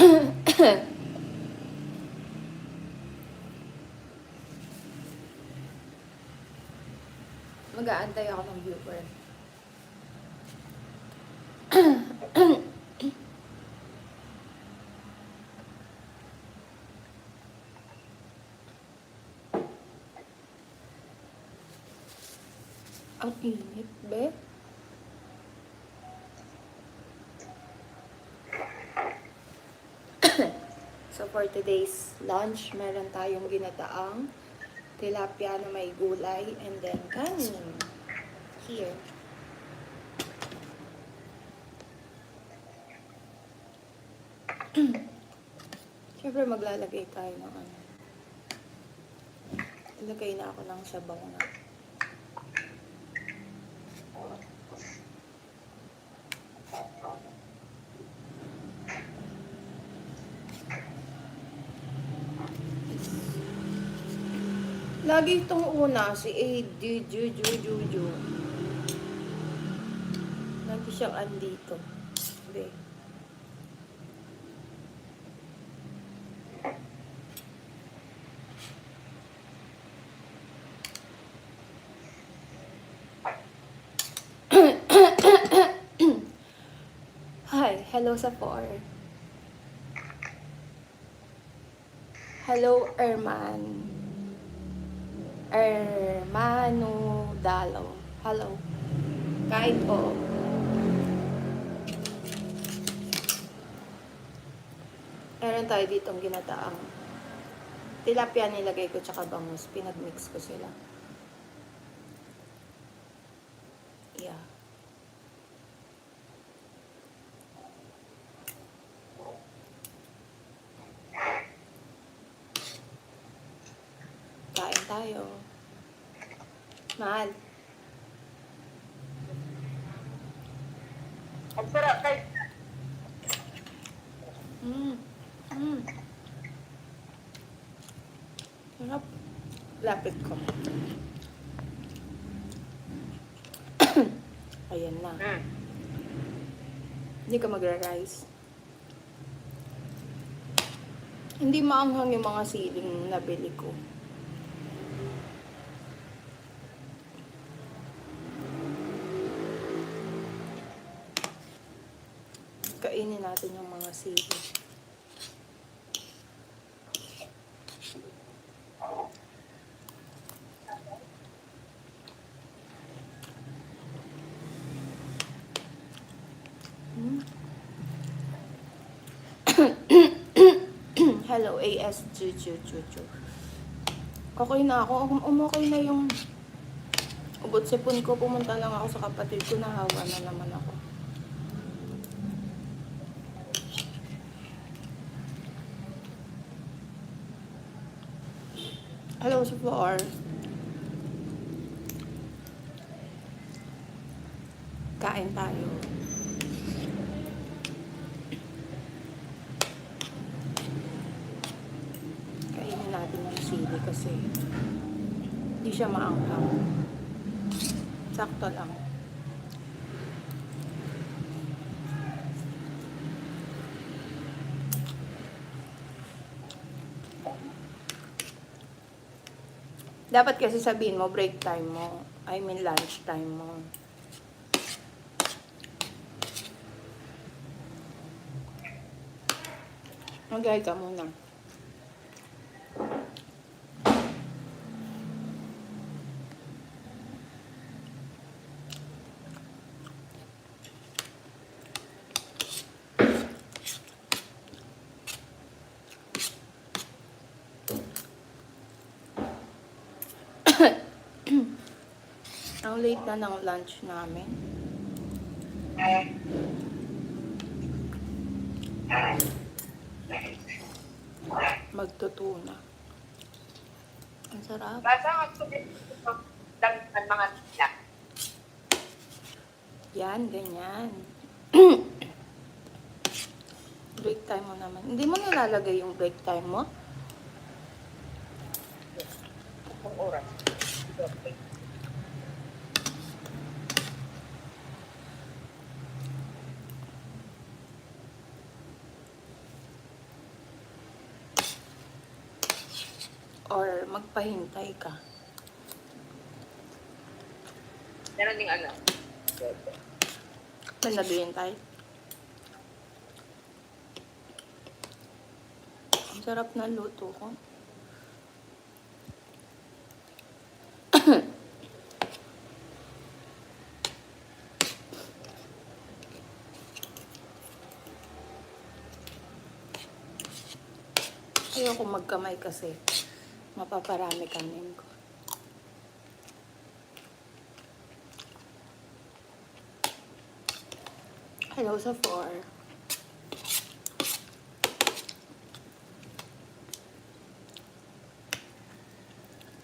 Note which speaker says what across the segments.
Speaker 1: Mag-aantay ako ng viewer. Ang init, be. For today's lunch, meron tayong ginataang tilapia na may gulay and then kanin. Here. Siyempre maglalagay tayo ng ano. Ilagay na ako ng sabaw na. Lagi itong una, si A, D, Ju, Ju, Ju, Ju. Lagi siyang andito. Be. Hi, hello sa 4. Hello, Erman. Hermano Dalo. Hello. Kain po. Meron tayo ditong ginataang tilapia nilagay ko tsaka bangus. Pinagmix ko sila. Yeah. Kain tayo. Mahal.
Speaker 2: Ang sarap kay
Speaker 1: Mm. Mm. Sarap. Lapit ko. Ayan na.
Speaker 2: Hmm.
Speaker 1: Hindi ka magra-rice. Hindi maanghang yung mga siling nabili ko. Kainin natin yung mga sili. Hmm. Hello, AS Chuchu Chuchu. Okay na ako. Um- Umokay na yung ubot sipon ko. Pumunta lang ako sa kapatid ko. Nahawa na naman ako. Hello sa floor. Kain tayo. Kainin sili kasi hindi siya maanghang. Sakto lang. Dapat kasi sabihin mo break time mo. I mean lunch time mo. Mag-hi ka muna. Ang late na ng lunch namin. Magtutuna. Ang sarap.
Speaker 2: basa ang tubig dagdag mga tila.
Speaker 1: Yan, ganyan. break time mo naman. Hindi mo nilalagay yung break time mo? Or magpahintay ka.
Speaker 2: Meron ding ano.
Speaker 1: May naghihintay. Ang sarap ng luto ko. Ayoko magkamay kasi mapaparami kanin ko. Hello sa 4.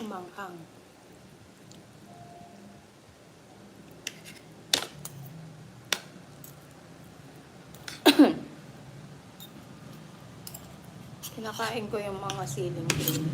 Speaker 1: Umanghang. Kinakain ko yung mga ceiling green.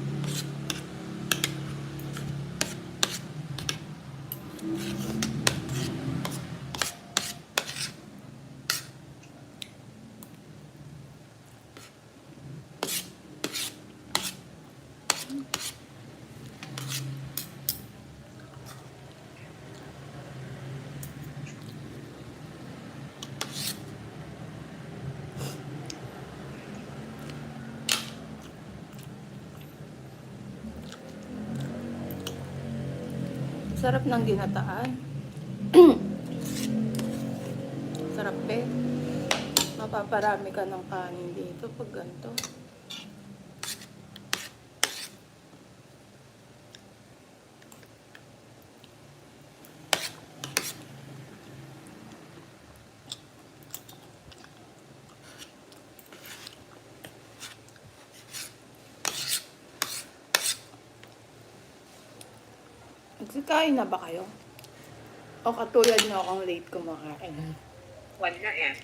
Speaker 1: Sarap ng ginataan. Sarap eh. Mapaparami ka ng kanin dito pag ganito. Nagsikain na ba kayo? O katulad nyo akong late kumakain?
Speaker 2: Na eh.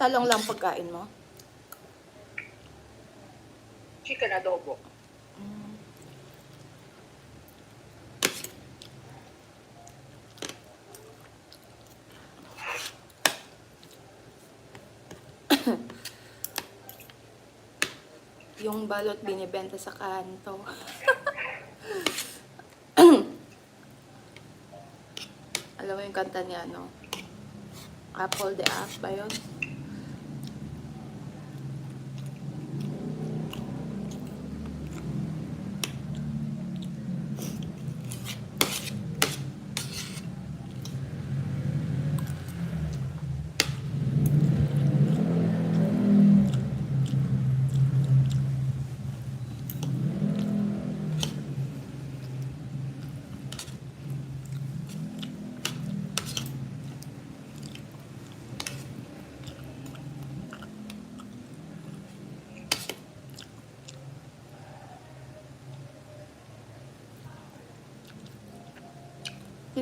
Speaker 1: Talong lang pagkain mo?
Speaker 2: Chicken adobo.
Speaker 1: Yung balot binibenta sa kanto. Alam mo yung kanta niya, no? Apple the App ba yun?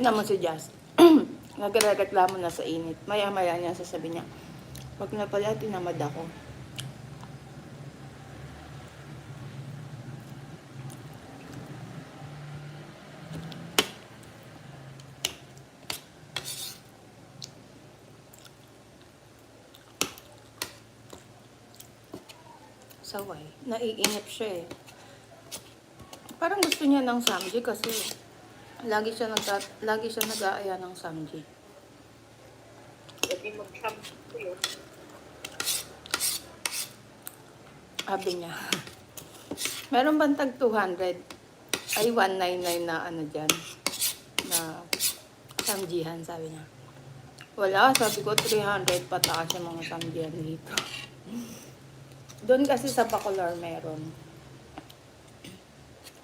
Speaker 1: Tingnan mo si Jazz. Nagrereklamo na sa init. Maya-maya niya sasabi niya, wag na pala, tinamad ako. Saway. Naiinip siya eh. Parang gusto niya ng samji kasi lagi siya nag lagi siya nag-aaya ng samji.
Speaker 2: Pwede mag-shampoo ko yun.
Speaker 1: Sabi niya. Meron bang tag 200? Ay, 199 na ano dyan. Na samjihan, sabi niya. Wala, sabi ko 300 pataas yung mga samjihan dito. Doon kasi sa Bacolor meron.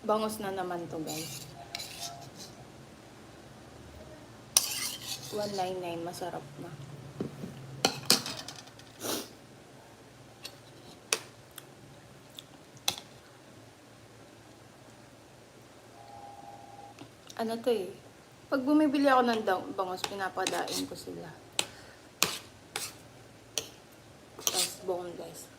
Speaker 1: Bangos na naman to guys. 199, masarap na. ano to eh. Pag bumibili ako ng bangos, pinapadain ko sila. Tapos boneless.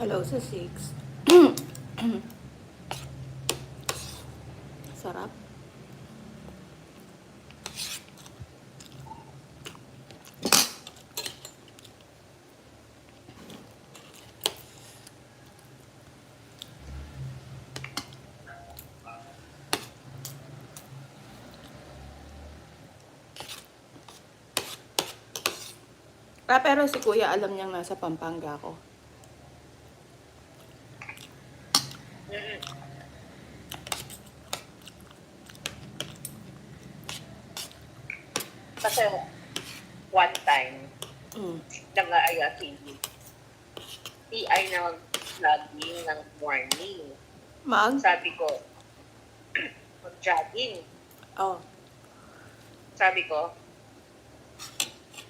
Speaker 1: Hello sa 6. Sarap. Ah, pero si kuya alam niyang nasa Pampanga ako.
Speaker 2: Mm-mm. Kasi one time,
Speaker 1: Mm.
Speaker 2: nag-aaya si PI na mag-vlogging ng morning.
Speaker 1: Mag?
Speaker 2: Sabi ko, mag-jogging.
Speaker 1: Oh.
Speaker 2: Sabi ko,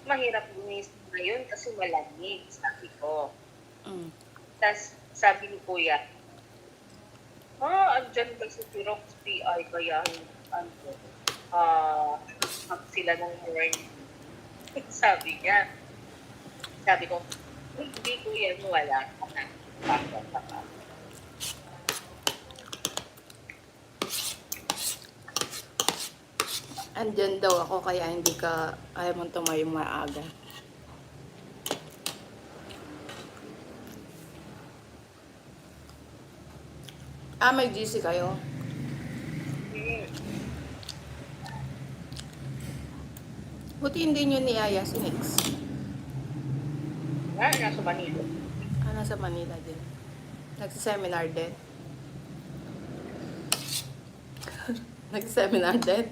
Speaker 2: mahirap gumising ngayon kasi malamig, sabi ko.
Speaker 1: Mm.
Speaker 2: Tapos sabi ni Kuya, ah, andyan kasi si Rox PI, kaya ano, ah, mag sila ng morning. sabi niya. Sabi ko, "Uy, hindi Kuya, wala ka na.
Speaker 1: Andyan daw ako kaya hindi ka ayaw mong tumayo maaga. Ah, may GC kayo? Buti hindi nyo niaya si Nix.
Speaker 2: Ah, nasa Manila.
Speaker 1: Nasa Manila din. Nagsiseminar din. Nagsiseminar din?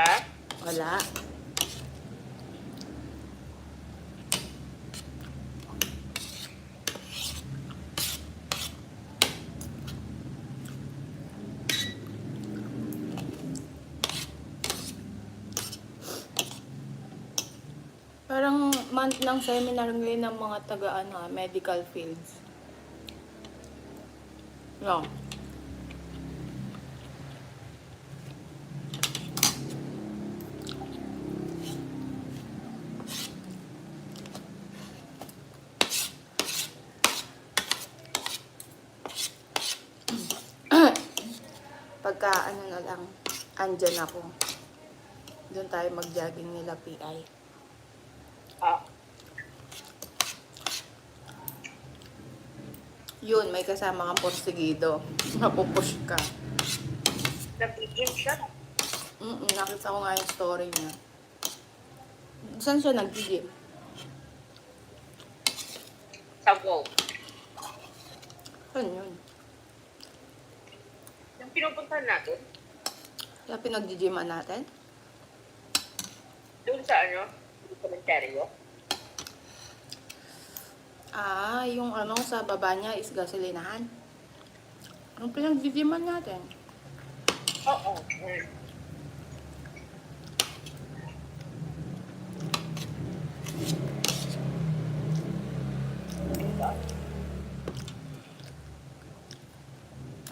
Speaker 2: Ha?
Speaker 1: Wala. Parang month ng seminar ngayon ng mga taga ano, medical fields. No. Pagka ano na lang, andyan ako. Doon tayo mag-jogging nila PI.
Speaker 2: Ah,
Speaker 1: Yun, may kasama kang porsigido. Mapupush ka.
Speaker 2: nag-gym siya.
Speaker 1: Mm nakita ko nga yung story niya. Saan siya nag-gym?
Speaker 2: Sa wall.
Speaker 1: Saan yun?
Speaker 2: Yung pinupuntahan natin,
Speaker 1: Kaya pinag-gyman natin?
Speaker 2: doon sa ano, komentaryo.
Speaker 1: Ah, yung ano sa baba niya is gasolinahan. Anong pinag-gyman natin?
Speaker 2: Oo. Mm.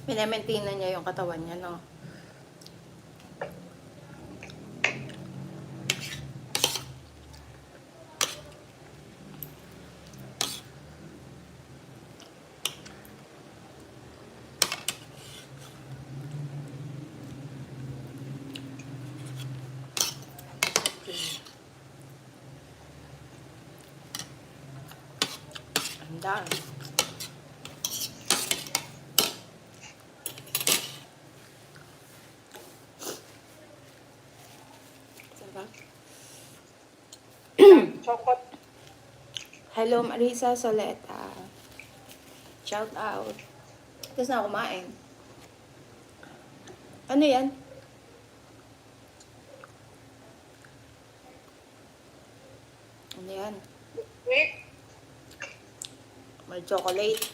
Speaker 1: Pinemaintain na niya yung katawan niya, no? Ang dami. Sarap.
Speaker 2: Chocolate.
Speaker 1: Hello, Marisa Soleta. Shout out. Tapos na kumain. Ano yan? Ano yan?
Speaker 2: Wait.
Speaker 1: May chocolate.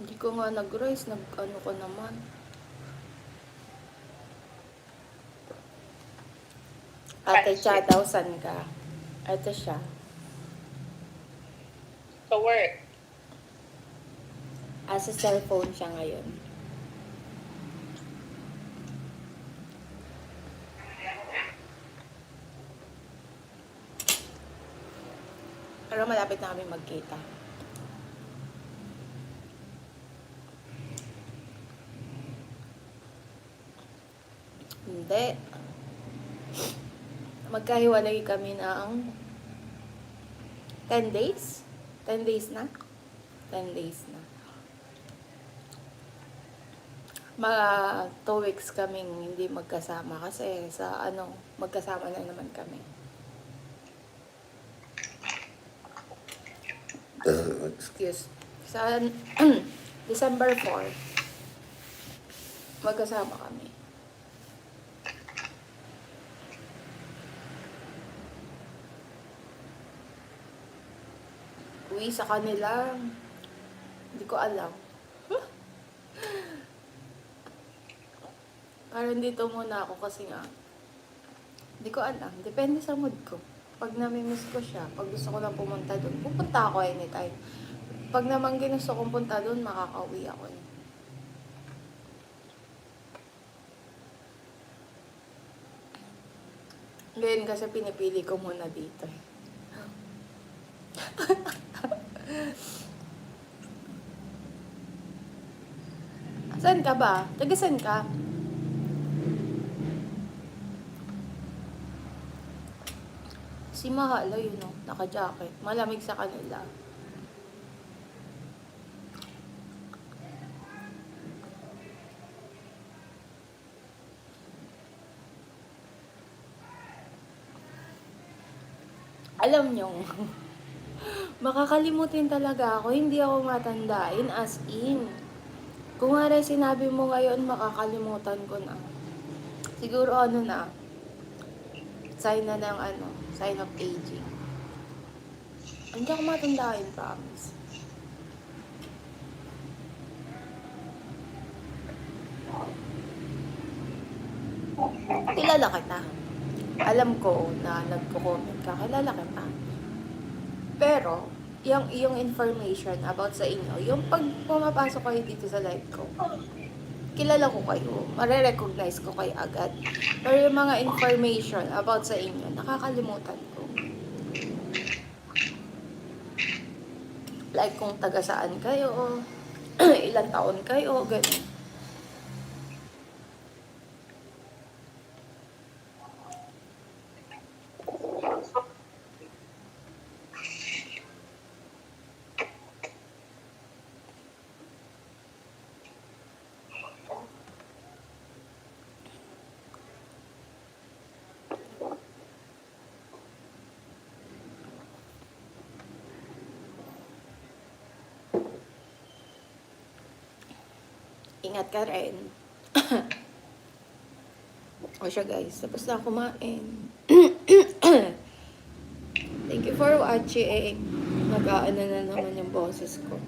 Speaker 1: Hindi ko nga nag-rice. Nag-ano ko naman. Ate. Cha daw, ka? Ito siya.
Speaker 2: Sa work.
Speaker 1: Asa cellphone siya ngayon. Pero malapit na kami magkita. Hindi. Magkahiwalay kami ng 10 days? 10 days na? 10 days na. Mga 2 weeks kaming hindi magkasama kasi sa ano, magkasama na naman kami. Excuse. Sa December 4, magkasama kami. Uwi sa kanila. Hindi ko alam. Parang dito muna ako kasi nga. Hindi ko alam. Depende sa mood ko. Pag namimiss ko siya, pag gusto ko lang pumunta doon, pupunta ako anytime. Pag naman ginusto kong punta doon, makakauwi ako. eh. Ngayon kasi pinipili ko muna dito. eh. Saan ka ba? Taga saan ka? Si Mahala yun o, naka-jacket. Malamig sa kanila. Alam nyo, makakalimutin talaga ako. Hindi ako matandain as in. Kung nga sinabi mo ngayon, makakalimutan ko na. Siguro ano na, sign na ng ano, sign of aging. Hindi ako matandain, promise. Kilala kita. Alam ko na nagko-comment ka, kilala kita. Pero, yung, yung information about sa inyo, yung pag pumapasok kayo dito sa live ko, kilala ko kayo, marirecognize ko kayo agad. Pero yung mga information about sa inyo, nakakalimutan ko. Like kung taga saan kayo, ilang taon kayo, ganun. Ingat ka rin. o siya guys, tapos na kumain. Thank you for watching. Nag-aano na naman yung boses ko.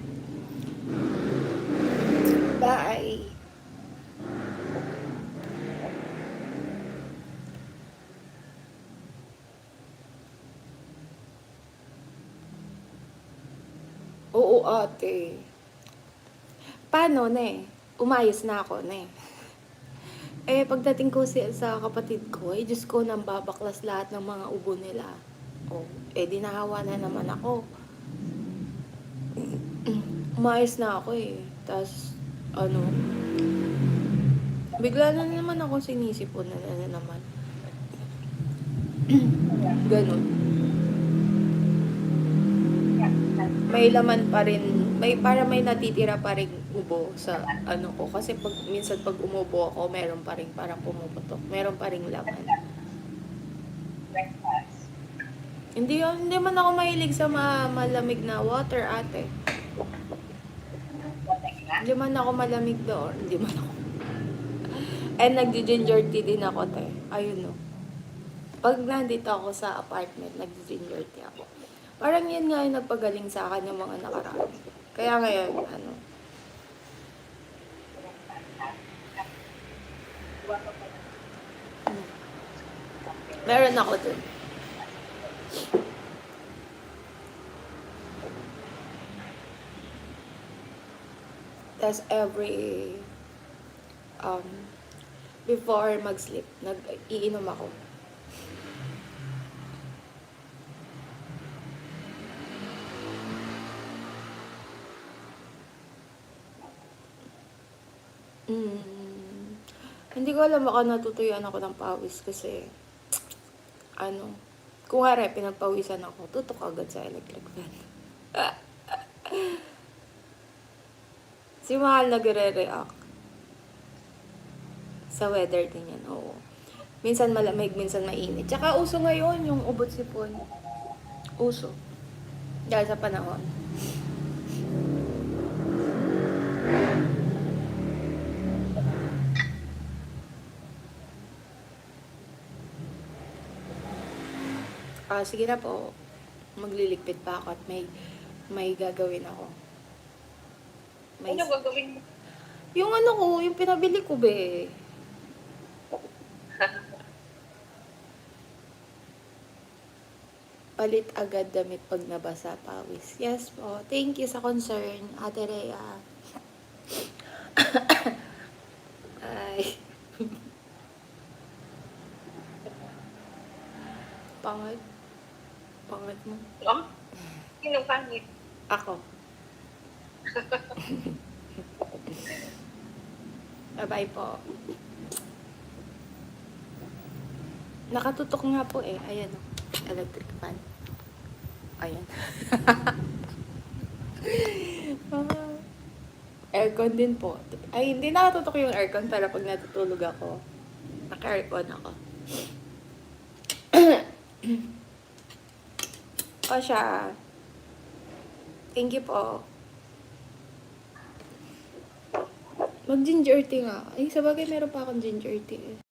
Speaker 1: Bye! Oo, ate. Paano, ne? Umayos na ako, ne? Eh, pagdating ko si, sa kapatid ko, eh, Diyos ko, nang babaklas lahat ng mga ubo nila. Oh, eh, dinahawa na naman ako. Umayos na ako, eh. Tapos, ano, bigla na naman ako sinisipon na, na naman. Ganon. may laman pa rin, may para may natitira pa rin ubo sa ano ko. Kasi pag, minsan pag umubo ako, meron pa rin parang pumuputok. Meron pa rin laman. Hindi, hindi man ako mahilig sa ma- malamig na water, ate. Hindi man ako malamig doon. Hindi man ako. And nagdi-ginger tea din ako, te. Ayun, no. Pag nandito ako sa apartment, nagdi-ginger tea ako. Parang yun nga yung nagpagaling sa akin yung mga nakaraan. Kaya ngayon, ano, Meron ako dun. Tapos every um, before mag-sleep, nag-iinom ako. Mm. Hindi ko alam baka natutuyuan ako ng pawis kasi ano, kung nga pinagpawisan ako, tutok agad sa electric fan. si Mahal nagre-react sa weather din yan, oo. Minsan malamig, minsan mainit. Tsaka uso ngayon yung ubot sipon. Uso. Dahil sa panahon. Ah, sige na po. Magliligpit pa ako at may may gagawin ako. May,
Speaker 2: Ano gagawin mo?
Speaker 1: yung ano ko, yung pinabili ko be. Palit agad damit pag nabasa pawis. Yes po. Thank you sa concern, Ate Rhea. Ay. Pangit. Pangit mo.
Speaker 2: Oh? Sinong pangit?
Speaker 1: Ako. Bye-bye po. Nakatutok nga po eh. Ayan o. Electric fan. Ayan. Aircon din po. Ay, hindi nakatutok yung aircon para pag natutulog ako. Naka-aircon ako. o siya. Thank you po. Mag ginger tea nga. Ay, sa bagay meron pa akong ginger tea eh.